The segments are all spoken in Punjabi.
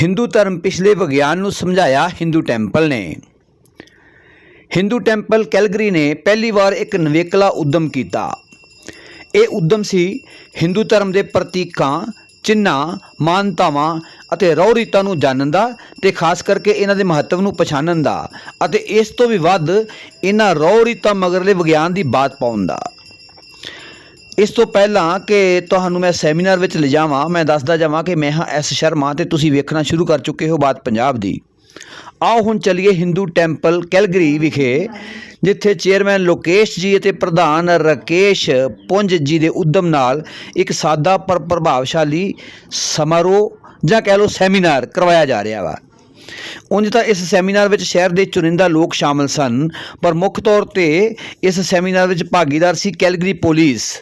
ਹਿੰਦੂ ਧਰਮ ਪਿਛਲੇ ਵਿਗਿਆਨ ਨੂੰ ਸਮਝਾਇਆ ਹਿੰਦੂ ਟੈਂਪਲ ਨੇ। ਹਿੰਦੂ ਟੈਂਪਲ ਕੈਲਗਰੀ ਨੇ ਪਹਿਲੀ ਵਾਰ ਇੱਕ ਨਵੇਕਲਾ ਉਦਮ ਕੀਤਾ। ਇਹ ਉਦਮ ਸੀ ਹਿੰਦੂ ਧਰਮ ਦੇ ਪ੍ਰਤੀਕਾਂ ਚਿੰਨ੍ਹਾਂ ਮਾਨਤਾਵਾਂ ਅਤੇ ਰਹੁ ਰੀਤਾਂ ਨੂੰ ਜਾਣਨ ਦਾ ਤੇ ਖਾਸ ਕਰਕੇ ਇਹਨਾਂ ਦੇ ਮਹੱਤਵ ਨੂੰ ਪਛਾਣਨ ਦਾ ਅਤੇ ਇਸ ਤੋਂ ਵੀ ਵੱਧ ਇਹਨਾਂ ਰਹੁ ਰੀਤਾਂ ਮਗਰਲੇ ਵਿਗਿਆਨ ਦੀ ਬਾਤ ਪਾਉਣ ਦਾ। ਇਸ ਤੋਂ ਪਹਿਲਾਂ ਕਿ ਤੁਹਾਨੂੰ ਮੈਂ ਸੈਮੀਨਾਰ ਵਿੱਚ ਲਿਜਾਵਾਂ, ਮੈਂ ਦੱਸਦਾ ਜਾਵਾਂ ਕਿ ਮੈਂ ਹਾਂ ਐਸ ਸ਼ਰਮਾ ਤੇ ਤੁਸੀਂ ਵੇਖਣਾ ਸ਼ੁਰੂ ਕਰ ਚੁੱਕੇ ਹੋ ਬਾਤ ਪੰਜਾਬ ਦੀ। ਆਓ ਹੁਣ ਚੱਲੀਏ ਹਿੰਦੂ ਟੈਂਪਲ ਕੈਲਗਰੀ ਵਿਖੇ, ਜਿੱਥੇ ਚੇਅਰਮੈਨ ਲੋਕੇਸ਼ ਜੀ ਅਤੇ ਪ੍ਰਧਾਨ ਰਕੇਸ਼ ਪੁੰਜ ਜੀ ਦੇ ਉਦਮ ਨਾਲ ਇੱਕ ਸਾਦਾ ਪਰ ਪ੍ਰਭਾਵਸ਼ਾਲੀ ਸਮਾਰੋਹ ਜਾਂ ਕਹਿ ਲਓ ਸੈਮੀਨਾਰ ਕਰਵਾਇਆ ਜਾ ਰਿਹਾ ਵਾ। ਉਂਝ ਤਾਂ ਇਸ ਸੈਮੀਨਾਰ ਵਿੱਚ ਸ਼ਹਿਰ ਦੇ ਚੁਣਿੰਦਾ ਲੋਕ ਸ਼ਾਮਲ ਸਨ, ਪਰ ਮੁੱਖ ਤੌਰ ਤੇ ਇਸ ਸੈਮੀਨਾਰ ਵਿੱਚ ਭਾਗੀਦਾਰ ਸੀ ਕੈਲਗਰੀ ਪੁਲਿਸ।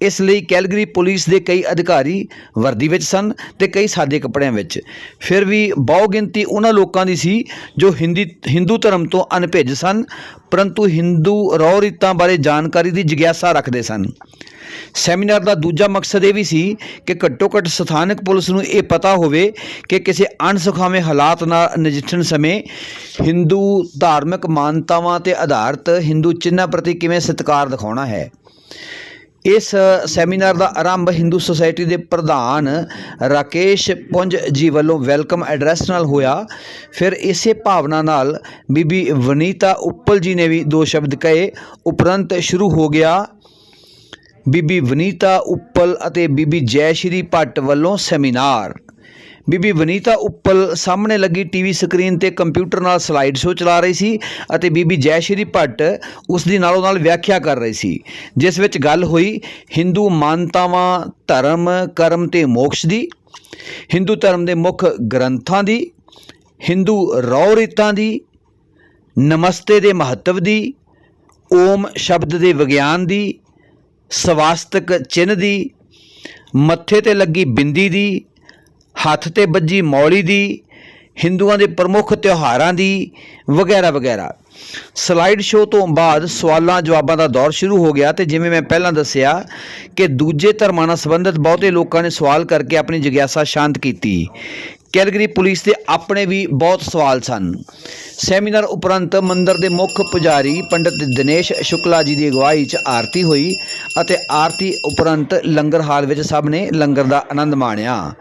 ਇਸ ਲਈ ਕੈਲਗਰੀ ਪੁਲਿਸ ਦੇ ਕਈ ਅਧਿਕਾਰੀ ਵਰਦੀ ਵਿੱਚ ਸਨ ਤੇ ਕਈ ਸਾਦੇ ਕੱਪੜਿਆਂ ਵਿੱਚ। ਫਿਰ ਵੀ ਬਹੁ ਗਿਣਤੀ ਉਹਨਾਂ ਲੋਕਾਂ ਦੀ ਸੀ ਜੋ ਹਿੰਦੀ, ਹਿੰਦੂ ਧਰਮ ਤੋਂ ਅਨਭਿੱਜ ਸਨ, ਪਰੰਤੂ ਹਿੰਦੂ ਰਹੁ ਰੀਤਾਂ ਬਾਰੇ ਜਾਣਕਾਰੀ ਦੀ ਜਿਗਿਆਸਾ ਰੱਖਦੇ ਸਨ। ਸੈਮੀਨਾਰ ਦਾ ਦੂਜਾ ਮਕਸਦ ਇਹ ਵੀ ਸੀ ਕਿ ਘੱਟੋ ਘੱਟ ਸਥਾਨਕ ਪੁਲਿਸ ਨੂੰ ਇਹ ਪਤਾ ਹੋਵੇ ਕਿ ਕਿਸੇ ਅਣਸੁਖਾਵੇਂ ਹਾਲਾਤ ਨਾਲ ਨਜਿੱਠਣ ਸਮੇਂ ਹਿੰਦੂ ਧਾਰਮਿਕ ਮਾਨਤਾਵਾਂ ਤੇ ਆਧਾਰਿਤ ਹਿੰਦੂ ਚਿੰਨ੍ਹਾਂ ਪ੍ਰਤੀ ਕਿਵੇਂ ਸਤਿਕਾਰ ਦਿਖਾਉਣਾ ਹੈ? ਇਸ ਸੈਮੀਨਾਰ ਦਾ ਆਰੰਭ ਹਿੰਦੂ ਸੁਸਾਇਟੀ ਦੇ ਪ੍ਰਧਾਨ ਰਾਕੇਸ਼ ਪੁੰਜ ਜੀ ਵੱਲੋਂ ਵੈਲਕਮ ਐਡਰੈਸ ਨਾਲ ਹੋਇਆ। ਫਿਰ ਇਸੇ ਭਾਵਨਾ ਨਾਲ ਬੀਬੀ ਵਨੀਤਾ ਉੱਪਲ ਜੀ ਨੇ ਵੀ ਦੋ ਸ਼ਬਦ ਕਹੇ। ਉਪਰੰਤ ਸ਼ੁਰੂ ਹੋ ਗਿਆ, ਬੀਬੀ ਵਨੀਤਾ ਉੱਪਲ ਅਤੇ ਬੀਬੀ ਜੈ ਸ਼੍ਰੀ ਭੱਟ ਵੱਲੋਂ ਸੈਮੀਨਾਰ। ਬੀਬੀ ਵਨੀਤਾ ਉੱਪਲ ਸਾਹਮਣੇ ਲੱਗੀ ਟੀਵੀ ਸਕਰੀਨ ਤੇ ਕੰਪਿਊਟਰ ਨਾਲ ਸਲਾਈਡ ਸ਼ੋਅ ਚਲਾ ਰਹੀ ਸੀ ਅਤੇ ਬੀਬੀ ਜੈ ਸ਼੍ਰੀ ਭੱਟ ਉਸ ਦੀ ਨਾਲੋਂ ਨਾਲ ਵਿਆਖਿਆ ਕਰ ਰਹੀ ਸੀ, ਜਿਸ ਵਿੱਚ ਗੱਲ ਹੋਈ ਹਿੰਦੂ ਮਾਨਤਾਵਾਂ, ਧਰਮ, ਕਰਮ ਤੇ ਮੋਕਸ਼ ਦੀ, ਹਿੰਦੂ ਧਰਮ ਦੇ ਮੁੱਖ ਗ੍ਰੰਥਾਂ ਦੀ, ਹਿੰਦੂ ਰਹੁ ਰੀਤਾਂ ਦੀ, ਨਮਸਤੇ ਦੇ ਮਹੱਤਵ ਦੀ, ਓਮ ਸ਼ਬਦ ਦੇ ਵਿਗਿਆਨ ਦੀ, ਸਵਾਸਤਕ ਚਿੰਨ੍ਹ ਦੀ, ਮੱਥੇ ਤੇ ਲੱਗੀ ਬਿੰਦੀ ਦੀ ਹੱਥ ਤੇ ਵੱਜੀ ਮੌਲੀ ਦੀ, ਹਿੰਦੂਆਂ ਦੇ ਪ੍ਰਮੁੱਖ ਤਿਉਹਾਰਾਂ ਦੀ ਵਗੈਰਾ ਵਗੈਰਾ। ਸਲਾਈਡ ਸ਼ੋਅ ਤੋਂ ਬਾਅਦ ਸਵਾਲਾਂ ਜਵਾਬਾਂ ਦਾ ਦੌਰ ਸ਼ੁਰੂ ਹੋ ਗਿਆ ਤੇ ਜਿਵੇਂ ਮੈਂ ਪਹਿਲਾਂ ਦੱਸਿਆ ਕਿ ਦੂਜੇ ਧਰਮਾਂ ਨਾਲ ਸੰਬੰਧਿਤ ਬਹੁਤੇ ਲੋਕਾਂ ਨੇ ਸਵਾਲ ਕਰਕੇ ਆਪਣੀ ਜਿਗਿਆਸਾ ਸ਼ਾਂਤ ਕੀਤੀ। ਕੈਲਗਰੀ ਪੁਲਿਸ ਦੇ ਆਪਣੇ ਵੀ ਬਹੁਤ ਸਵਾਲ ਸਨ। ਸੈਮੀਨਾਰ ਉਪਰੰਤ ਮੰਦਰ ਦੇ ਮੁੱਖ ਪੁਜਾਰੀ ਪੰਡਿਤ ਦਿਨੇਸ਼ ਸ਼ੁਕਲਾ ਜੀ ਦੀ ਅਗਵਾਈ 'ਚ ਆਰਤੀ ਹੋਈ ਅਤੇ ਆਰਤੀ ਉਪਰੰਤ ਲੰਗਰ ਹਾਲ ਵਿੱਚ ਸਭ ਨੇ ਲੰਗਰ ਦਾ ਆਨੰਦ ਮਾਣਿਆ।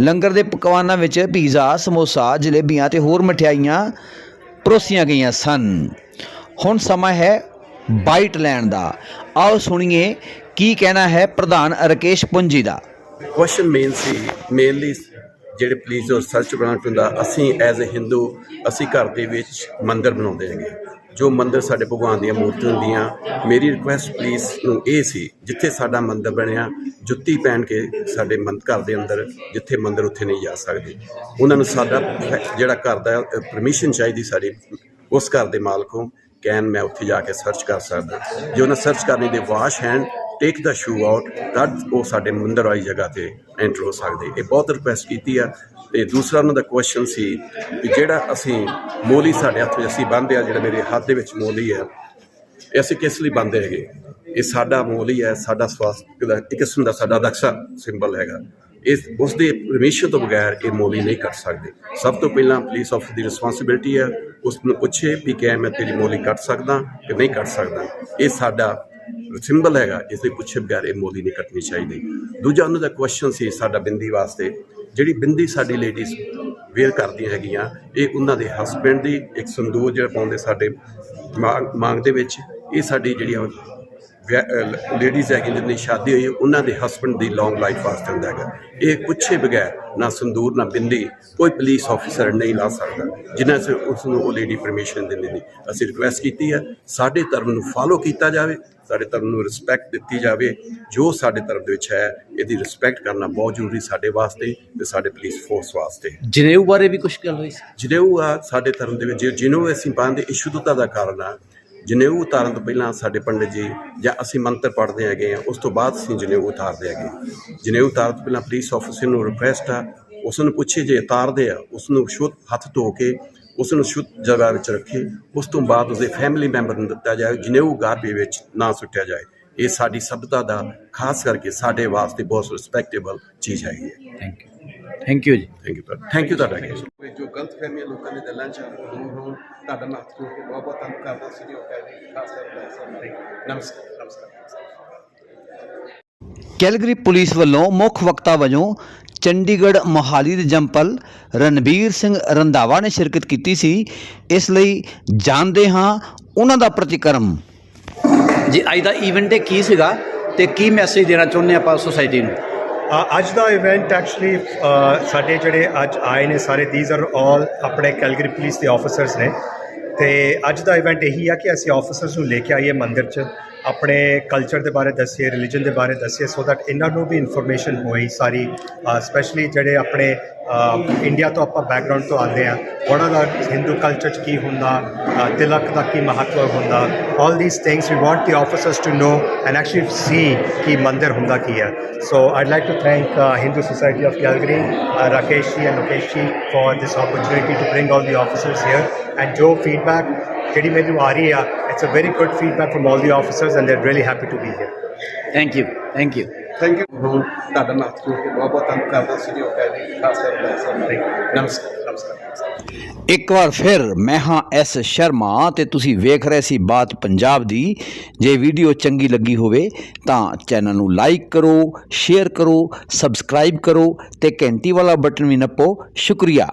ਲੰਗਰ ਦੇ ਪਕਵਾਨਾਂ ਵਿੱਚ ਪੀਜ਼ਾ, ਸਮੋਸਾ, ਜਲੇਬੀਆਂ ਤੇ ਹੋਰ ਮਠਿਆਈਆਂ ਪਰੋਸੀਆਂ ਗਈਆਂ ਸਨ। ਹੁਣ ਸਮਾਂ ਹੈ ਬਾਈਟ ਲੈਣ ਦਾ। ਆਓ ਸੁਣੀਏ ਕੀ ਕਹਿਣਾ ਹੈ ਪ੍ਰਧਾਨ ਰਕੇਸ਼ ਪੁੰਜੀ ਦਾ। ਕੁਐਸਚਨ ਮੇਨ ਸੀ ਮੇਨਲੀ ਜਿਹੜੇ ਪੁਲਿਸ ਜੋ ਸਰਚ ਬ੍ਰਾਂਚ ਹੁੰਦਾ ਅਸੀਂ ਐਜ਼ ਅ ਹਿੰਦੂ ਅਸੀਂ ਘਰ ਦੇ ਵਿੱਚ ਮੰਦਿਰ ਬਣਾਉਂਦੇ ਹੈਗੇ। ਜੋ ਮੰਦਰ ਸਾਡੇ ਭਗਵਾਨ ਦੀਆਂ ਮੂਰਤੀਆਂ ਹੁੰਦੀਆਂ, ਮੇਰੀ ਰਿਕੁਐਸਟ ਪਲੀਜ਼ ਨੂੰ ਇਹ ਸੀ, ਜਿੱਥੇ ਸਾਡਾ ਮੰਦਰ ਬਣਿਆ, ਜੁੱਤੀ ਪਹਿਨ ਕੇ ਸਾਡੇ ਮੰਦ, ਘਰ ਦੇ ਅੰਦਰ, ਜਿੱਥੇ ਮੰਦਰ ਉੱਥੇ ਨਹੀਂ ਜਾ ਸਕਦੇ। ਉਹਨਾਂ ਨੂੰ ਸਾਡਾ ਜਿਹੜਾ ਘਰ ਦਾ ਪਰਮਿਸ਼ਨ ਚਾਹੀਦੀ ਸਾਡੀ, ਉਸ ਘਰ ਦੇ ਮਾਲਕੋਂ ਕੈਨ ਮੈਂ ਉੱਥੇ ਜਾ ਕੇ ਸਰਚ ਕਰ ਸਕਦਾ। ਜੇ ਉਹਨਾਂ ਸਰਚ ਕਰਨੀ ਦੇ wash hand take the shoe out ਤਦ ਉਹ ਸਾਡੇ ਮੰਦਰ ਵਾਲੀ ਜਗ੍ਹਾ ਤੇ ਐਂਟਰ ਹੋ ਸਕਦੇ। ਇਹ ਬਹੁਤ ਰਿਕੁਐਸਟ ਕੀਤੀ ਆ। ਤੇ ਦੂਸਰਾ ਉਹਨਾਂ ਦਾ ਕੁਐਸਚਨ ਸੀ ਕਿ ਜਿਹੜਾ ਅਸੀਂ ਮੋਲੀ ਸਾਡੇ ਹੱਥ ਵਿੱਚ, ਅਸੀਂ ਬੰਨ੍ਹਦੇ ਆ, ਜਿਹੜਾ ਮੇਰੇ ਹੱਥ ਦੇ ਵਿੱਚ ਮੋਲੀ ਹੈ, ਇਹ ਅਸੀਂ ਕਿਸ ਲਈ ਬੰਨ੍ਹਦੇ ਹੈਗੇ? ਇਹ ਸਾਡਾ ਮੋਲੀ ਹੈ, ਸਾਡਾ ਸਵਾਸਥ ਦਾ ਇੱਕ ਕਿਸਮ ਦਾ ਸਾਡਾ ਰਕਸ਼ਾ ਸਿੰਬਲ ਹੈਗਾ। ਇਸ ਉਸ ਦੇ ਪਰਮਿਸ਼ਨ ਤੋਂ ਬਗੈਰ ਇਹ ਮੋਲੀ ਨਹੀਂ ਕੱਟ ਸਕਦੇ। ਸਭ ਤੋਂ ਪਹਿਲਾਂ ਪੁਲਿਸ ਆਫਿਸ ਦੀ ਰਿਸਪਾਂਸਿਬਿਲਟੀ ਹੈ। ਉਸ ਨੂੰ ਪੁੱਛੇ ਵੀ ਕਿ ਮੈਂ ਤੇਰੀ ਮੋਲੀ ਕੱਟ ਸਕਦਾ ਕਿ ਨਹੀਂ ਕੱਟ ਸਕਦਾ। ਇਹ ਸਾਡਾ ਸਿੰਬਲ ਹੈਗਾ ਇਸ ਦੇ ਪੁੱਛੇ ਬਗੈਰ ਇਹ ਮੋਲੀ ਨਹੀਂ ਕੱਟਣੀ ਚਾਹੀਦੀ। ਦੂਜਾ ਉਹਨਾਂ ਦਾ ਕੁਐਸਚਨ ਸੀ ਸਾਡਾ ਬਿੰਦੀ ਵਾਸਤੇ, ਜਿਹੜੀ ਬਿੰਦੀ ਸਾਡੀ ਲੇਡੀਜ਼ ਵੇਅਰ ਕਰਦੀਆਂ ਹੈਗੀਆਂ, ਇਹ ਉਹਨਾਂ ਦੇ ਹਸਬੰਡ ਦੀ, ਇੱਕ ਸੰਦੂਰ ਜਿਹੜਾ ਪਾਉਂਦੇ ਸਾਡੇ ਮਾਂਗ ਮਾਂਗ ਦੇ ਵਿੱਚ, ਇਹ ਸਾਡੀ ਜਿਹੜੀਆਂ ਲੇਡੀਜ਼ ਹੈਗੀ ਜਿਨ੍ਹਾਂ ਦੀ ਸ਼ਾਦੀ ਹੋਈ ਹੈ, ਉਹਨਾਂ ਦੇ ਹਸਬੰਡ ਦੀ ਲੌਂਗ ਲਾਈਫ ਵਾਸਤੇ ਹੁੰਦਾ ਹੈਗਾ। ਇਹ ਪੁੱਛੇ ਬਗੈਰ ਨਾ ਸੰਦੂਰ ਨਾ ਬਿੰਦੀ ਕੋਈ ਪੁਲਿਸ ਆਫੀਸਰ ਨਹੀਂ ਲਾ ਸਕਦਾ ਜਿਨ੍ਹਾਂ ਸੇ ਉਸ ਨੂੰ ਉਹ ਲੇਡੀ ਪਰਮਿਸ਼ਨ ਦਿੰਦੀ ਨਹੀਂ। ਅਸੀਂ ਰਿਕੁਐਸਟ ਕੀਤੀ ਹੈ ਸਾਡੇ ਧਰਮ ਨੂੰ ਫਾਲੋ ਕੀਤਾ ਜਾਵੇ ਸਾਡੇ ਧਰਮ ਨੂੰ ਰਿਸਪੈਕਟ ਦਿੱਤੀ ਜਾਵੇ। ਜੋ ਸਾਡੇ ਧਰਮ ਦੇ ਵਿੱਚ ਹੈ ਇਹਦੀ ਰਿਸਪੈਕਟ ਕਰਨਾ ਬਹੁਤ ਜ਼ਰੂਰੀ ਸਾਡੇ ਵਾਸਤੇ ਤੇ ਸਾਡੇ ਪੁਲਿਸ ਫੋਰਸ ਵਾਸਤੇ। ਜਨੇਊ ਬਾਰੇ ਵੀ ਕੁਝ ਗੱਲ ਹੋਈ ਸੀ? ਜਨੇਊ ਆ ਸਾਡੇ ਧਰਮ ਦੇ ਵਿੱਚ ਜੇ ਜਿਹਨੂੰ ਅਸੀਂ ਪਾਉਂਦੇ ਇਹ ਸ਼ੁੱਧਤਾ ਦਾ ਕਾਰਨ ਆ। ਜਨੇਊ ਉਤਾਰਨ ਤੋਂ ਪਹਿਲਾਂ ਸਾਡੇ ਪੰਡਿਤ ਜੀ ਜਾਂ ਅਸੀਂ ਮੰਤਰ ਪੜ੍ਹਦੇ ਹੈਗੇ ਆ ਉਸ ਤੋਂ ਬਾਅਦ ਅਸੀਂ ਜਨੇਊ ਉਤਾਰਦੇ ਹੈਗੇ ਜਨੇਊ ਉਤਾਰਨ ਤੋਂ ਪਹਿਲਾਂ ਪੁਲਿਸ ਆਫੀਸਰ ਨੂੰ ਰਿਕੁਐਸਟ ਆ, ਉਸ ਨੂੰ ਪੁੱਛੇ ਜੇ ਉਤਾਰਦੇ ਆ, ਉਸ ਨੂੰ ਸ਼ੁੱਧ ਹੱਥ ਧੋ ਕੇ, ਉਸ ਨੂੰ ਸ਼ੁੱਧ ਜਗ੍ਹਾ ਵਿੱਚ ਰੱਖੇ, ਉਸ ਤੋਂ ਬਾਅਦ ਉਸਦੇ ਫੈਮਿਲੀ ਮੈਂਬਰ ਨੂੰ ਦਿੱਤਾ ਜਾਏ, ਜਨੇਊ ਗਾਰਬੇ ਵਿੱਚ ਨਾ ਸੁੱਟਿਆ ਜਾਏ। ਇਹ ਸਾਡੀ ਸਭਿਅਤਾ ਦਾ, ਖਾਸ ਕਰਕੇ ਸਾਡੇ ਵਾਸਤੇ ਬਹੁਤ ਰਿਸਪੈਕਟੇਬਲ ਚੀਜ਼ ਹੈਗੀ ਹੈ। ਥੈਂਕ ਯੂ ਥੈਂਕ ਯੂ ਜੀ। ਥੈਂਕ ਯੂ ਥੈਂਕ ਯੂ ਤੁਹਾਡਾ। ਜੋ ਗਲਤ ਫਹਿਮੀਆਂ ਲੋਕਾਂ ਦੇ ਦਿਲਾਂ 'ਚ ਦੂਰ ਹੋਣ ਤੁਹਾਡਾ ਨਾਲ ਜੋੜ ਕੇ ਬਹੁਤ ਬਹੁਤ ਧੰਨਵਾਦ ਕਰਦਾ ਸਹਿਯੋਗ ਕਰਨ ਲਈ ਖਾਸ ਕਰਕੇ ਨਮਸਕਾਰ ਨਮਸਕਾਰ ਕੈਲਗਰੀ ਪੁਲਿਸ ਵੱਲੋਂ ਮੁੱਖ ਵਕਤਾ ਵਜੋਂ ਚੰਡੀਗੜ੍ਹ ਮੋਹਾਲੀ ਦੇ ਜੰਪਲ ਰਣਬੀਰ ਸਿੰਘ ਰੰਧਾਵਾ ਨੇ ਸ਼ਿਰਕਤ ਕੀਤੀ ਸੀ। ਇਸ ਲਈ ਜਾਣਦੇ ਹਾਂ ਉਹਨਾਂ ਦਾ ਪ੍ਰਤੀਕਰਮ। ਜੀ ਅੱਜ ਦਾ ਇਵੈਂਟ ਇਹ ਕੀ ਸੀਗਾ ਤੇ ਕੀ ਮੈਸੇਜ ਦੇਣਾ ਚਾਹੁੰਦੇ ਆਪਾਂ ਸੋਸਾਇਟੀ ਨੂੰ? ਅੱਜ ਦਾ ਇਵੈਂਟ ਐਕਚੁਅਲੀ ਸਾਡੇ ਜਿਹੜੇ ਅੱਜ ਆਏ ਨੇ ਸਾਰੇ ਥੀਸ ਆਰ ਆਲ ਆਪਣੇ ਕੈਲਗਰੀ ਪੁਲਿਸ ਦੇ ਆਫੀਸਰਸ ਨੇ। ਤੇ ਅੱਜ ਦਾ ਇਵੈਂਟ ਇਹੀ ਆ ਕਿ ਅਸੀਂ ਆਫੀਸਰਸ ਨੂੰ ਲੈ ਕੇ ਆਈਏ ਮੰਦਿਰ 'ਚ। ਆਪਣੇ ਕਲਚਰ ਦੇ ਬਾਰੇ ਦੱਸੀਏ ਰਿਲੀਜਨ ਦੇ ਬਾਰੇ ਦੱਸੀਏ ਸੋ ਦੈਟ ਇਹਨਾਂ ਨੂੰ ਵੀ ਇਨਫੋਰਮੇਸ਼ਨ ਹੋਈ ਸਾਰੀ ਸਪੈਸ਼ਲੀ ਜਿਹੜੇ ਆਪਣੇ ਇੰਡੀਆ ਤੋਂ ਆਪਾਂ ਬੈਕਗ੍ਰਾਉਂਡ ਤੋਂ ਆਉਂਦੇ ਆ ਉਹਨਾਂ ਦਾ ਹਿੰਦੂ ਕਲਚਰ 'ਚ ਕੀ ਹੁੰਦਾ ਤਿਲਕ ਦਾ ਕੀ ਮਹੱਤਵ ਹੁੰਦਾ all these things we want the officers to know and actually see ਕਿ ਮੰਦਿਰ ਹੁੰਦਾ ਕੀ ਹੈ। So I'd like to thank Hindu Society of Calgary Rakesh ji and and ਜੀ ji this opportunity to bring bring the the here and ਜੋ ਫੀਡਬੈਕ ਜਿਹੜੀ ਮੈਨੂੰ ਆ ਰਹੀ ਆ it's a very good feedback from all the officers and they're really happy to be here. Thank you thank you thank you ਹੁਣ ਤੁਹਾਡਾ ਜੋੜ ਕੇ ਬਹੁਤ ਬਹੁਤ ਧੰਨਵਾਦ ਕਰਦਾ ਸਹਿਯੋਗ ਕਰਨ ਲਈ ਖਾਸ ਕਰਕੇ ਨਮਸਕਾਰ ਨਮਸਕਾਰ ਇੱਕ ਵਾਰ ਫਿਰ ਮੈਂ ਹਾਂ ਐਸ ਸ਼ਰਮਾ ਤੇ ਤੁਸੀਂ ਵੇਖ ਰਹੇ ਸੀ ਬਾਤ ਪੰਜਾਬ ਦੀ ਜੇ ਵੀਡੀਓ ਚੰਗੀ ਲੱਗੀ ਹੋਵੇ ਤਾਂ ਚੈਨਲ ਨੂੰ ਲਾਈਕ ਕਰੋ ਸ਼ੇਅਰ ਕਰੋ ਸਬਸਕ੍ਰਾਈਬ ਕਰੋ ਤੇ ਘੰਟੀ ਵਾਲਾ ਬਟਨ ਵੀ ਨੱਪੋ ਸ਼ੁਕਰੀਆ